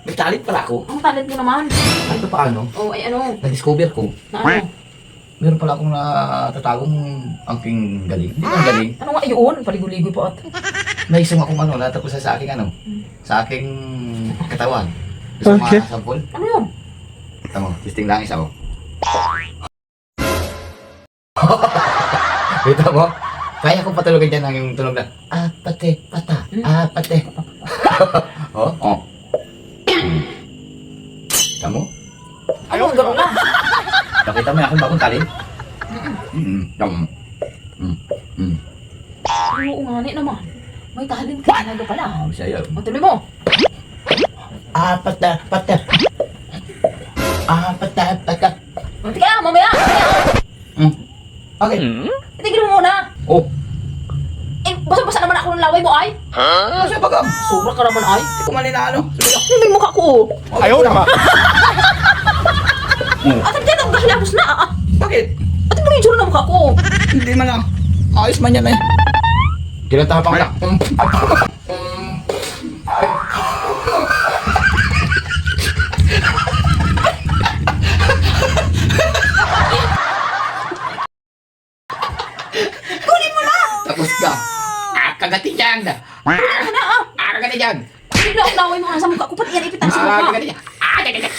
May talent pala ako. Ang talent mo naman. Ano paano? Oh, ay ano? Na-discover ko. Na ano? Meron pala akong natatagong angking galing. Hindi ang galing. Ano nga yun? Paligoy-ligoy pa at. May isang akong ano, natapos sa aking ano, sa aking katawan. Gusto Okay. mga sample? Ano yun? Tama, testing lang isa ko. Kita mo? Kaya ko patulugan dyan ang yung tunog na apate, pata, apate. oh, oh. Tamo? Ano? Gano'n na. Nakita mo yung akong bagong talent? Mm, tamo. Mm, mm. Oo nga ni naman. May talent ka talaga pala. Ah, sa'yo. O, tuloy mo. Apata, pata. Apata, pata. O, Tika, mamaya. mamaya. Mm. Bakit? Itigil mo muna. Oh, Eh, basa-basa naman ako ng laway mo ay. kasi bagam. Sobra ka naman ay. Hindi ko man inaano. Sige lang. Ano may mukha ko? Ayaw naman. Mm. At hindi ang gahilabos na. ah. Bakit? At mo yung tsura ng mukha ko. Hindi man lang. Ayos man yan eh. Kinatapang lang. Kunin mo na. Tapos ka. Ah, kagati dyan. Ano na ah. Ah, kagati dyan. Bigla ang laway mo nga sa mukha ko. Pati yan ipitan sa Ah, mukha. kagati dyan. Ah, kagati dyan.